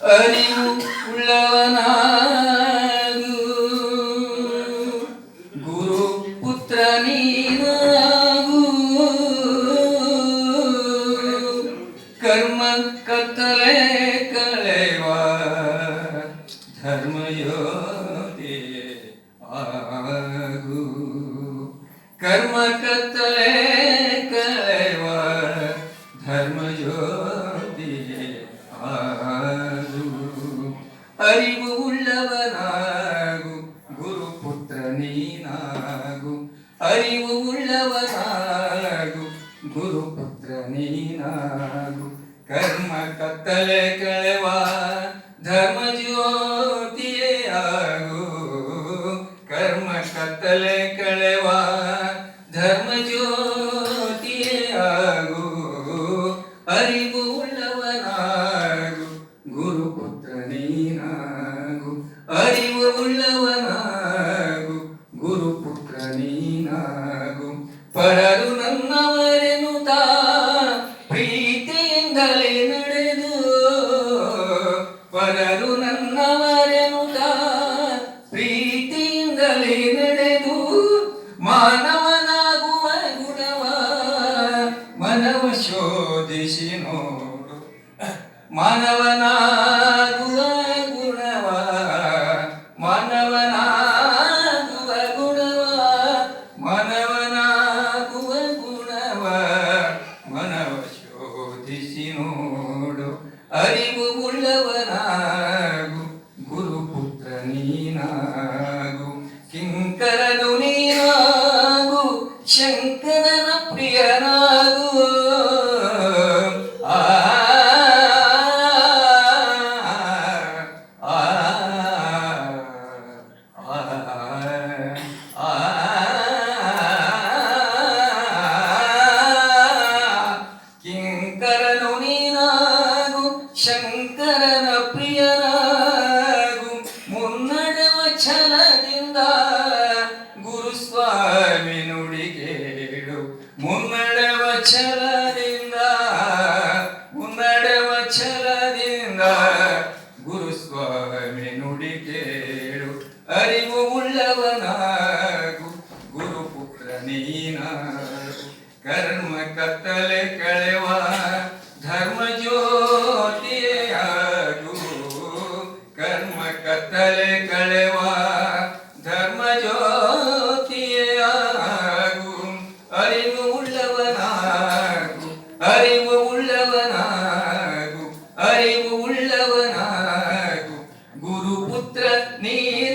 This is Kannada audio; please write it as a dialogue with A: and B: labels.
A: ಅರಿವು ಉಳ್ಳವನಾಗು ಗುರು ಪುತ್ರ ನೀನಾಗು ಕರ್ಮ ಕತ್ತಲೆ ಕಳೆವ ಧರ್ಮಯೋತಿ ಆಗು ಕರ್ಮ ಕತ್ತಲೆ ಧರ್ಮಜ್ಯೋತಿ ಆಗು ಅರಿವು ಉಳ್ಳವನಾಗು ಗುರುಪುತ್ರ ನೀನಾಗು. ಅರಿವು ಉಳ್ಳವನಾಗು ಗುರುಪುತ್ರ ನೀನಾಗು. ಕರ್ಮ ಕತ್ತಲೆ ಕಳೆವ ಅರಿವು మానవనా గుణవా మానవనా గుణవా మానవనా గుణవా మనవ శోధిసి నోడు అరివు ఉళ్ళవనాగు గురుపుత్ర నీనాగు. కింకరను నీనాగు శంకరన ప్రియనా ಛಲದಿಂದ ಗುರುಸ್ವಾಮಿ ನುಡಿ ಕೇಳು ಮುನ್ನಡೆವ ಛಲದಿಂದ ಮುನ್ನಡೆವ ಛಲದಿಂದ ಗುರುಸ್ವಾಮಿ ನುಡಿ ಕೇಳು ಅರಿವು ಉಳ್ಳವನಾಗು, ಗುರುಪುತ್ರ ನೀನಾಗು. ಕರ್ಮ ಕತ್ತಲೆ ಕಳೆವ ಅರಿವು ಉಳ್ಳವನಾಗು ಅರಿವು ಉಳ್ಳವನಾಗು ಗುರುಪುತ್ರ ನೀನಾಗು